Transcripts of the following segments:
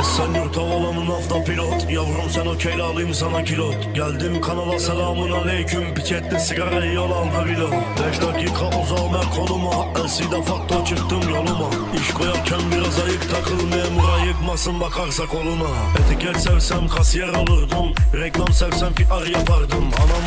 Esenyurt havalanın hafta pilot. Yavrum sen okeyle alayım sana kilot. Geldim kanala selamun aleyküm. Piketli sigarayı yol aldı bilo Beş dakika uzağım ben koluma. Elside fakto çıktım yoluma. İş koyarken biraz ayık takıl. Memura yıkmasın bakarsa koluna. Etiket sevsem kasiyer olurdum. Reklam sevsem PR yapardım. Anam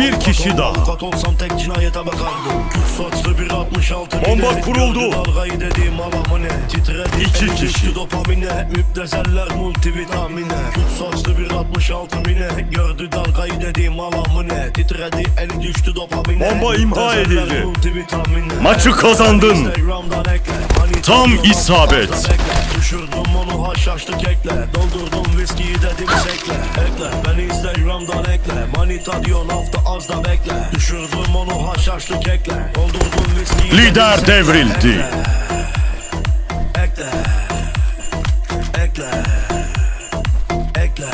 Bir kişi daha. Avukat olsam tek cinayete bakardım Küt saçlı bir 66 Bomba kuruldu. Dalgayı dediğim alamı ne Titredi İki kişi. dopamine Müptezeller multivitamine Küt saçlı bir 66 bine Gördü dalgayı dediğim alamı ne Titredi eli düştü dopamine Bomba imha edildi. Maçı kazandın. Hani Tam isabet. Düşürdüm onu haşhaşlı kekle Doldurdum viskiyi dedim sekle Ekle beni Instagram'dan ekle Manita diyorsun hafta az da bekle Düşürdüm onu haşhaşlı kekle Doldurdum viskiyi Lider sekle. devrildi. Ekle Ekle Ekle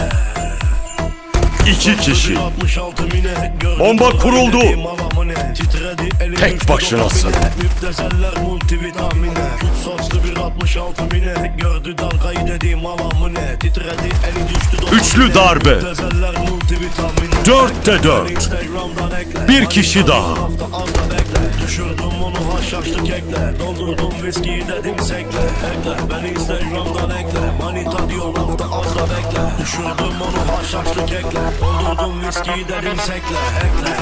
İki kişi. 66 mine, gördüm Bomba kuruldu. Tek başınasın. 6 mine Gördü dalgayı dedim alamı ne? Titredi eli düştü dolabı Üçlü darbe. Dörtte dört. Bir kişi daha. Düşürdüm onu haşhaşlı kekle. Doldurdum viskiyi dedim sekle Ekle. Beni instagramdan ekle. Manita diyor lafta az da bekle. Düşürdüm onu haşhaşlı kekle. Doldurdum viskiyi dedim sekle Ekle.